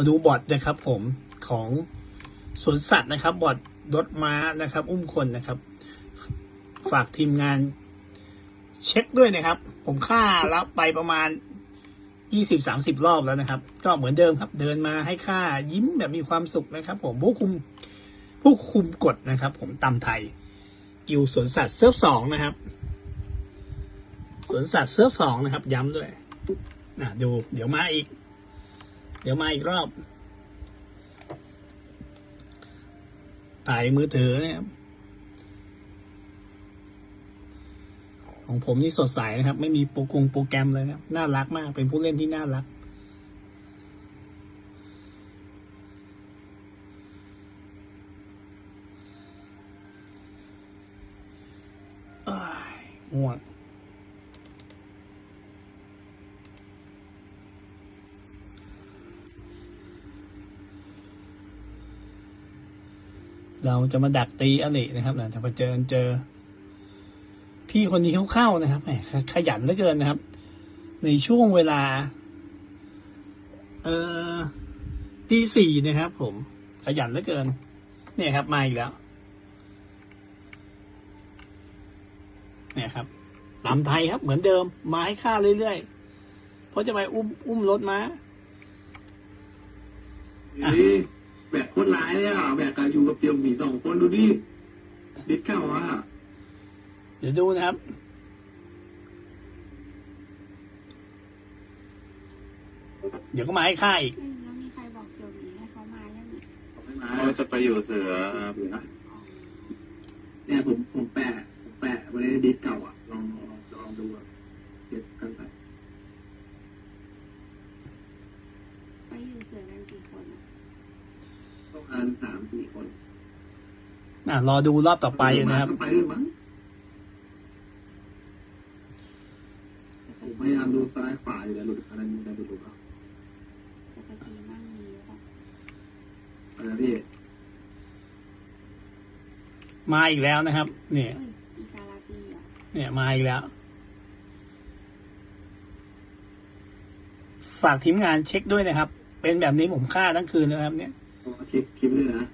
มาดูบอดนะครับ ผมของสวนสัตว์นะครับ บอดรถม้านะครับ อุ้มคนนะครับ ฝากทีมงาน เช็คด้วยนะครับ ผมค่าแล้วไปประมาณยี่สิบสามสิบรอบแล้วนะครับ ก็เหมือนเดิมครับ เดินมาให้ค่ายิ้มแบบมีความสุขนะครับ ผมผู้คุมผู้คุมกฎนะครับ ผมตำไทย กิวสวนสัตว์เซิร์ฟสองนะครับสวนสัตว์เซิร์ฟสองนะครับ ย้ำด้วยนะดูเดี๋ยวมาอีก เดี๋ยวมาอีกรอบ ถ่ายมือถือเนี่ยของผมนี่สดใสนะครับ ไม่มีโปรกงโปรแกรมเลยครับ น่ารักมาก เป็นผู้เล่นที่น่ารักเอ้ยง่วง เราจะมาดักตีอลินะครับนะแต่พอเจอเจอ พี่คนนี้เข้าๆนะครับแหมขยันเหลือเกินนะครับ ในช่วงเวลา เอ่อตีสี่นะครับ ผม ขยันเหลือเกิน เนี่ยครับมาอีกแล้ว เนี่ยครับลำไทยครับ เหมือนเดิมมาให้ค่าเรื่อยๆเพราะจะไปอุ้มอุ้มรถมาแบกโคตรร้ายเลยอะแบก กันอยู่กับเจียวหมีสองคนดูดิดิดเข้าอะเดี๋ยวดูนะครับ เดี๋ยวก็มาให้ค่าอีกอืมแล้วมีใครบอกเสี่ยวหมีให้เขามายังไงไม่มาเขาจะไปอยู่เสือครับเหลือเนี่ยผมผมแปะผมแปะไว้ในดิสเก่าอะลองลองลองดูอะเก็บกันไปไปอยู่เสือกันกี่คนอะ ต้องการสามสี่คนอะรอดูรอบต่อไปนะครับไปด้วยมั้งจะไปผมพยายามดูซ้ายขวาอยู่แล้วหลุดอะไรมีอะไรหลุดอะจะไปตีมั่งมีหรือเปล่าอะไรนะพี่มาอีกแล้วนะครับ เนี่ยเอ้ยอีกาลาตีเหรอเนี่ยมาอีกแล้ว ฝากทีมงานเช็คด้วยนะครับ เป็นแบบนี้ผมฆ่าทั้งคืนนะครับเนี่ยเอา เช็คคลิปด้วยนะ